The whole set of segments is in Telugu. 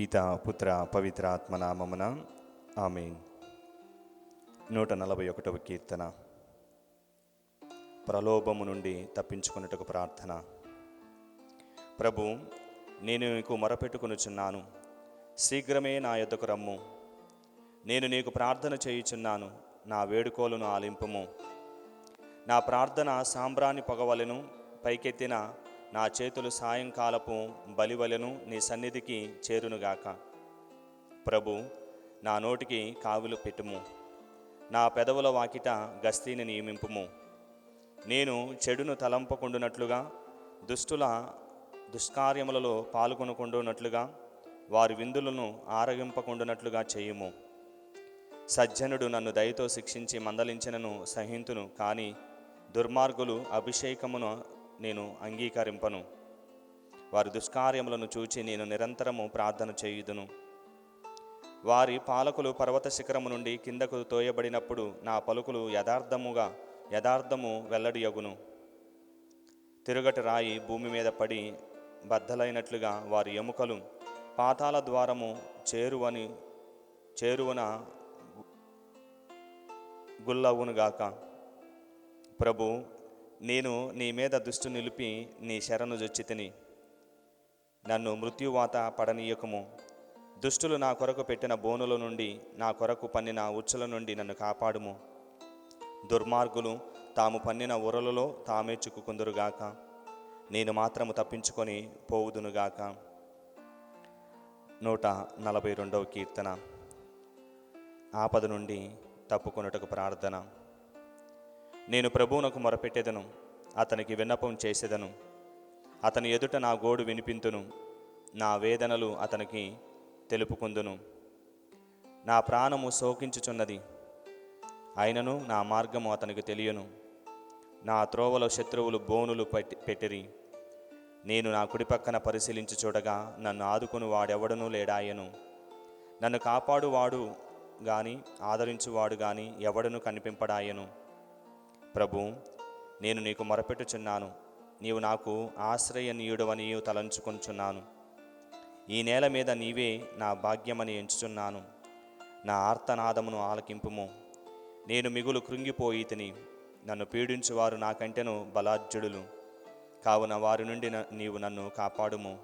పిత పుత్ర పవిత్ర ఆత్మనామమున ఆమెన్. నూట నలభై ఒకటవ కీర్తన. ప్రలోభము నుండి తప్పించుకున్నట్టుకు ప్రార్థన. ప్రభు నేను నీకు మొరపెట్టుకొనుచున్నాను. శీఘ్రమే నా యొద్దకు రమ్ము. నేను నీకు ప్రార్థన చేయుచున్నాను. నా వేడుకోలను ఆలింపము. నా ప్రార్థన సాంబ్రాణి పొగవలను పైకెత్తిన నా చేతులు సాయంకాలపు బలివలెను నీ సన్నిధికి చేరునుగాక. ప్రభు నా నోటికి కావులు పెట్టుము. నా పెదవుల వాకిట గస్తీని నియమింపుము. నేను చెడును తలంపకుండునట్లుగా దుష్టుల దుష్కార్యములలో పాల్గొనకుండునట్లుగా వారి విందులను ఆరగింపకుండునట్లుగా చేయుము. సజ్జనుడు నన్ను దయతో శిక్షించి మందలించినను సహింతును కానీ దుర్మార్గులు అభిషేకమును నేను అంగీకరింపను. వారి దుష్కార్యములను చూచి నేను నిరంతరము ప్రార్థన చేయుదును. వారి పాలకులు పర్వత శిఖరము నుండి కిందకు తోయబడినప్పుడు నా పలుకులు యథార్థముగా యథార్థము వెల్లడియగును. తిరుగటి రాయి భూమి మీద పడి బద్దలైనట్లుగా వారి ఎముకలు పాతాల ద్వారము చేరువని చేరువన గుల్లవునుగాక. ప్రభు నేను నీ మీద దుష్టు నిలిపి నీ శరణు జొచ్చితిని నన్ను మృత్యువాత పడనీయకము. దుష్టులు నా కొరకు పెట్టిన బోనుల నుండి నా కొరకు పన్నిన ఉచ్చుల నుండి నన్ను కాపాడుము. దుర్మార్గులు తాము పన్నిన ఉరలలో తామే చిక్కుకుందురుగాక నేను మాత్రము తప్పించుకొని పోవుదునుగాక నూట నలభై రెండవ కీర్తన. ఆపద నుండి తప్పుకొనుటకు ప్రార్థన. నేను ప్రభువునకు మొరపెట్టేదను అతనికి విన్నపం చేసేదను. అతని ఎదుట నా గోడు వినిపింతును నా వేదనలు అతనికి తెలుపుకుందును. నా ప్రాణము శోకించుచున్నది అయినను నా మార్గము అతనికి తెలియను. నా త్రోవలో శత్రువులు బోనులు పెట్టి పెట్టిరి. నేను నా కుడి పక్కన పరిశీలించి చూడగా నన్ను ఆదుకుని వాడెవడనూ లేడాయను. నన్ను కాపాడువాడు గాని ఆదరించువాడు గాని ఎవడను కనిపింపడాయను. ప్రభు నేను నీకు మొరపెట్టుచున్నాను. నీవు నాకు ఆశ్రయనీయుడవని తలంచుకొనుచున్నాను ఈ నేల మీద నీవే నా భాగ్యమని ఎంచుచున్నాను. నా ఆర్తనాదమును ఆలకింపుము. నేను మిగులు కృంగిపోయి తిని నన్ను పీడించువారు నాకంటేను బలాజ్జుడులు. కావున వారి నుండి నీవు నన్ను కాపాడుము.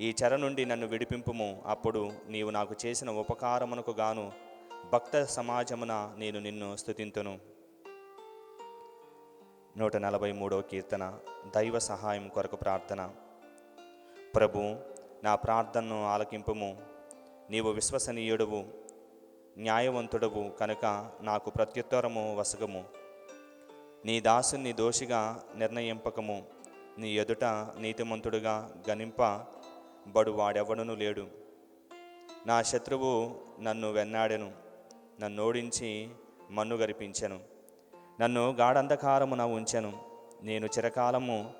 ఈ చెర నుండి నన్ను విడిపింపుము. అప్పుడు నీవు నాకు చేసిన ఉపకారమునకు గాను భక్త సమాజమున నేను నిన్ను స్థుతింతును నూట నలభై మూడవ కీర్తన దైవ సహాయం కొరకు ప్రార్థన. ప్రభు నా ప్రార్థనను ఆలకింపుము. నీవు విశ్వసనీయుడవు న్యాయవంతుడవు కనుక నాకు ప్రత్యుత్తరము వసగము. నీ దాసుని దోషిగా నిర్ణయింపకము. నీ ఎదుట నీతిమంతుడుగా గణింప బడు వాడెవడను లేడు. నా శత్రువు నన్ను వెన్నాడెను. నన్ను ఓడించి మన్ను గరిపించెను నన్ను గాఢంధకారమున ఉంచెను. నేను చిరకాలము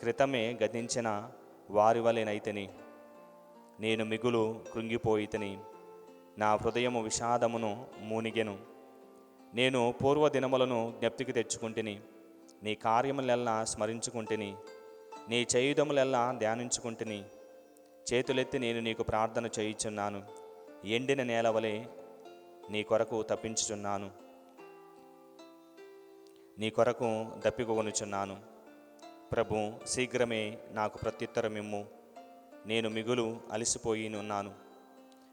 క్రితమే గతించిన వారి వలెనైతిని నేను మిగులు కృంగిపోయితిని. నా హృదయము విషాదమును మూనిగెను. నేను పూర్వ దినములను జ్ఞప్తికి తెచ్చుకుంటుని. నీ కార్యములెల్లా స్మరించుకుంటుని. నీ చేయుదములెల్లా ధ్యానించుకుంటుని. చేతులెత్తి నేను నీకు ప్రార్థన చేయుచున్నాను. ఎండిన నేల వలె నీ కొరకు తప్పించుచున్నాను. నీ కొరకు దప్పికొనుచున్నాను ప్రభు శీఘ్రమే నాకు ప్రత్యుత్తరమిమ్ము నేను మిగులు అలసిపోయినున్నాను.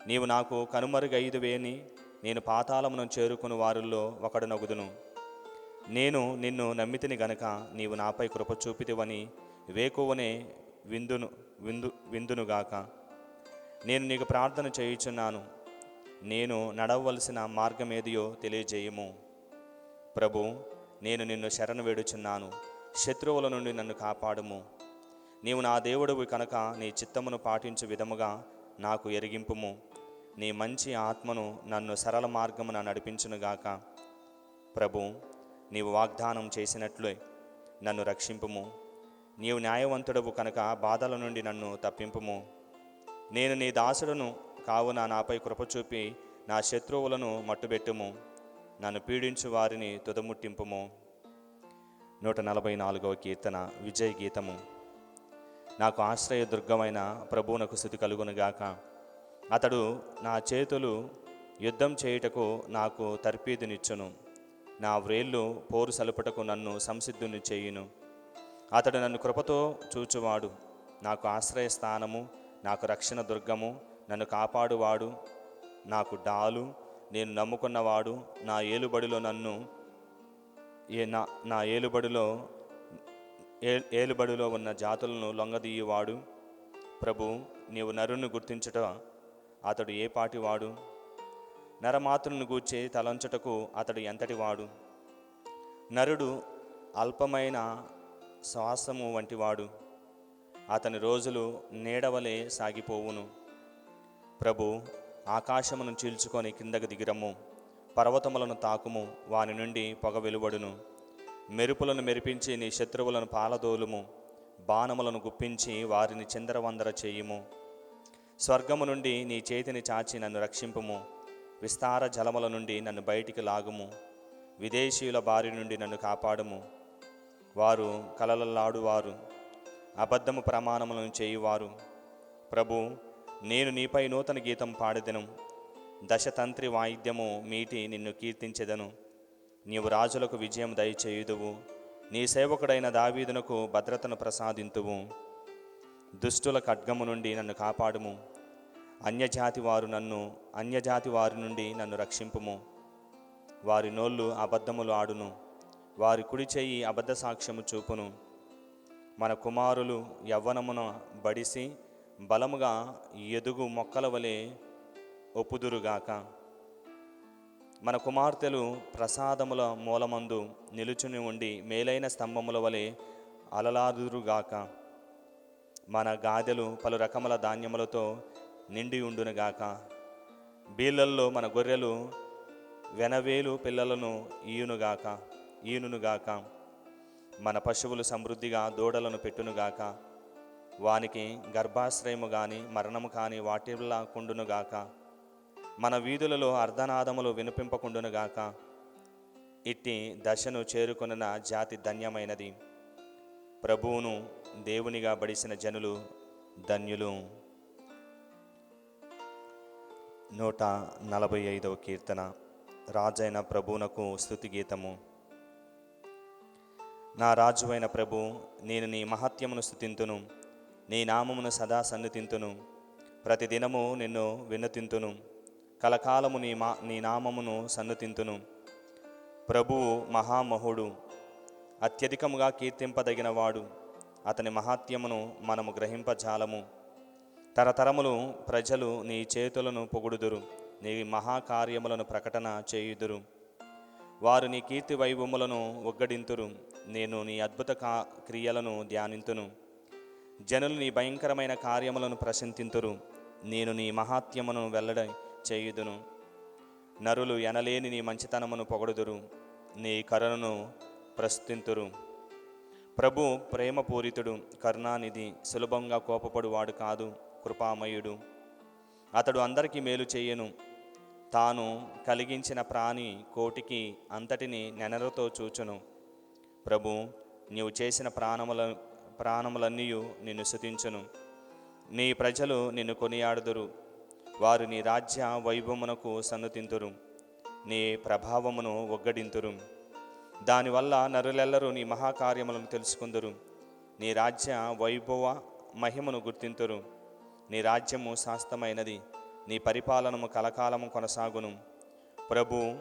నీవు నాకు కనుమరుగైదువేని నేను పాతాళమును చేరుకుని వారుల్లో ఒకడు నగుదును. నేను నిన్ను నమ్మితిని గనక నీవు నాపై కృప చూపితివని వేకువనే విందును విందు విందునుగాక. నేను నీకు ప్రార్థన చేయుచున్నాను. నేను నడవలసిన మార్గమేదియో తెలియజేయము. ప్రభు నేను నిన్ను శరణు వేడుచున్నాను. శత్రువుల నుండి నన్ను కాపాడుము. నీవు నా దేవుడువి కనుక నీ చిత్తమును పాటించు విధముగా నాకు ఎరిగింపుము. నీ మంచి ఆత్మను నన్ను సరళ మార్గమున నడిపించునుగాక ప్రభు నీవు వాగ్దానం చేసినట్లే నన్ను రక్షింపుము. నీవు న్యాయవంతుడవు కనుక బాధల నుండి నన్ను తప్పింపుము. నేను నీ దాసుడును కావున నాపై కృప చూపి నా శత్రువులను మట్టుబెట్టుము. నన్ను పీడించు వారిని తుదముట్టింపుము. నూట నలభై నాలుగవ కీర్తన విజయ గీతము. నాకు ఆశ్రయ దుర్గమైన ప్రభువునకు స్థితి కలుగునుగాక. అతడు నా చేతులు యుద్ధం చేయుటకు నాకు తర్పీదునిచ్చును. నా వ్రేళ్ళు పోరు సలుపుటకు నన్ను సంసిద్ధుని చేయును. అతడు నన్ను కృపతో చూచువాడు. నాకు ఆశ్రయస్థానము నాకు రక్షణ దుర్గము నన్ను కాపాడువాడు. నాకు డాలు నేను నమ్ముకున్నవాడు నా ఏలుబడిలో నన్ను ఏ నా నా ఏలుబడిలో ఏ ఏలుబడిలో ఉన్న జాతులను లొంగదీయువాడు. ప్రభు నీవు నరుని గుర్తించుట అతడు ఏ పాటివాడు? నరమాతృను గూర్చి తలంచుటకు అతడు ఎంతటివాడు? నరుడు అల్పమైన శ్వాసము వంటివాడు. అతని రోజులు నీడవలే సాగిపోవును. ప్రభు ఆకాశమును చీల్చుకొని కిందకు దిగిరము పర్వతములను తాకుము వాని నుండి పొగ వెలువడును. మెరుపులను మెరిపించి నీ శత్రువులను పాలదోలుము. బాణములను గుప్పించి వారిని చిందరవందర చేయుము. స్వర్గము నుండి నీ చేతిని చాచి నన్ను రక్షింపుము. విస్తార జలముల నుండి నన్ను బయటికి లాగుము. విదేశీయుల బారి నుండి నన్ను కాపాడుము. వారు కలలలాడువారు అబద్ధము ప్రమాణములను చేయువారు. ప్రభు నేను నీపై నూతన గీతం పాడెదను. దశతంత్రి వాయిద్యము మీటి నిన్ను కీర్తించెదను. నీవు రాజులకు విజయం దయచేయుదువు. నీ సేవకుడైన దావీదునకు భద్రతను ప్రసాదింతువు. దుష్టుల ఖడ్గము నుండి నన్ను కాపాడుము. అన్యజాతి వారు నన్ను అన్యజాతి వారి నుండి నన్ను రక్షింపుము. వారి నోళ్ళు అబద్ధములు ఆడును. వారి కుడి చెయ్యి అబద్ధ సాక్ష్యము చూపును. మన కుమారులు యవ్వనమున బడిసి బలముగా ఎదుగు మొక్కల వలె ఒప్పుదురుగాక. మన కుమార్తెలు ప్రసాదముల మూలమందు నిలుచుని ఉండి మేలైన స్తంభముల వలె అలలాదురుగాక. మన గాదెలు పలు రకముల ధాన్యములతో నిండి ఉండునుగాక. బీళ్ళల్లో మన గొర్రెలు వెనవేలు పిల్లలను ఈయునుగాక ఈనుగాక మన పశువులు సమృద్ధిగా దూడలను పెట్టునుగాక. వానికి గర్భాశ్రయము గాని మరణము కాని వాటిల్లా కుండునుగాక మన వీధులలో అర్ధనాదములు వినిపింపకుండునుగాక ఇట్టి దశను చేరుకొనిన జాతి ధన్యమైనది. ప్రభువును దేవునిగా బడిసిన జనులు ధన్యులు. నూట నలభై ఐదవ కీర్తన. రాజైన ప్రభువునకు స్థుతి గీతము. నా రాజువైన ప్రభు నేను నీ మహత్యమును స్థుతింతును నీ నామమును సదా సన్నితింతును ప్రతిదినము నిన్ను విన్నతింతును. కలకాలము నీ మా నీ నామమును సన్నుతింతును ప్రభువు మహామహుడు అత్యధికముగా కీర్తింపదగినవాడు. అతని మహాత్యమును మనము గ్రహింపజాలము. తరతరములు ప్రజలు నీ చేతులను పొగుడుదురు. నీ మహాకార్యములను ప్రకటన చేయుదురు. వారు నీ కీర్తి వైభవములను ఒగ్గడింతురు. నేను నీ అద్భుత కా క్రియలను ధ్యానింతును. జనులు నీ భయంకరమైన కార్యములను ప్రశంతింతురు నేను నీ మహాత్యమును వెల్లడ చేయుదును. నరులు ఎనలేని నీ మంచితనమును పొగడుదురు. నీ కరుణను ప్రస్తుతింతురు ప్రభు ప్రేమపూరితుడు కరుణానిధి సులభంగా కోపపడువాడు కాదు కృపామయుడు. అతడు అందరికీ మేలు చేయను. తాను కలిగించిన ప్రాణి కోటికి అంతటిని నెనరతో చూచును. ప్రభు నీవు చేసిన ప్రాణముల ప్రాణములన్నీ నిన్ను శుతించును నీ ప్రజలు నిన్ను కొనియాడుదురు. వారు నీ రాజ్య వైభవమునకు సన్నతింతురు. నీ ప్రభావమును ఒగ్గడింతురు. దానివల్ల నరులెల్లరూ నీ మహాకార్యములను తెలుసుకుందురు. నీ రాజ్య వైభవ మహిమను గుర్తింతురు. నీ రాజ్యము శాస్తమైనది నీ పరిపాలనము కలకాలము కొనసాగును. ప్రభు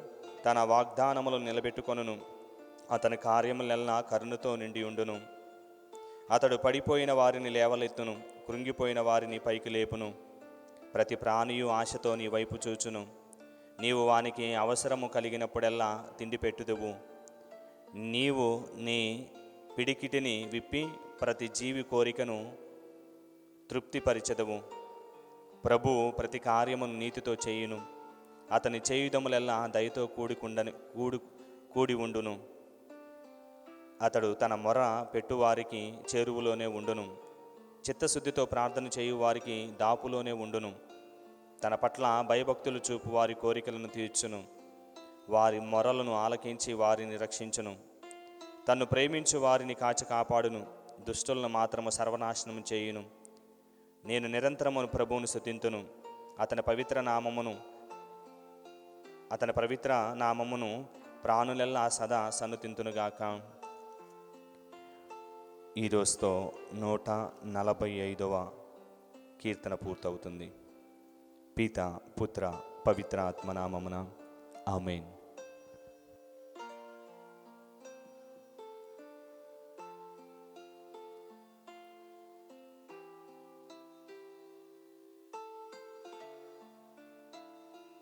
తన వాగ్దానములు నిలబెట్టుకొనును. అతని కార్యములెల్లా కరుణతో నిండి ఉండును. అతడు పడిపోయిన వారిని లేవలెత్తును కృంగిపోయిన వారిని పైకి లేపును. ప్రతి ప్రాణియు ఆశతో నీ వైపు చూచును. నీవు వానికి అవసరము కలిగినప్పుడెల్లా తిండి పెట్టుదువు. నీవు నీ పిడికిటిని విప్పి ప్రతి జీవి కోరికను తృప్తిపరిచెదవు. ప్రభువు ప్రతి కార్యమును నీతితో చేయును. అతని చేయుదములెల్లా దయతో కూడికుండని కూడు కూడి ఉండును. అతడు తన మొర పెట్టువారికి చేరువులోనే ఉండును. చిత్తశుద్ధితో ప్రార్థన చేయు వారికి దాపులోనే ఉండును. తన పట్ల భయభక్తులు చూపు వారి కోరికలను తీర్చును. వారి మొరలను ఆలకించి వారిని రక్షించును. తన్ను ప్రేమించు వారిని కాచి కాపాడును. దుష్టులను మాత్రము సర్వనాశనము చేయును. నేను నిరంతరమును ప్రభువును స్థుతింతును అతని పవిత్ర నామమును అతని పవిత్ర నామమును ప్రాణులెల్లా సదా సన్నుతింతునుగాక. ఈ రోజుతో నూట నలభై ఐదవ కీర్తన పూర్తవుతుంది. పిత పుత్ర పవిత్ర ఆత్మనామమున ఆమెన్.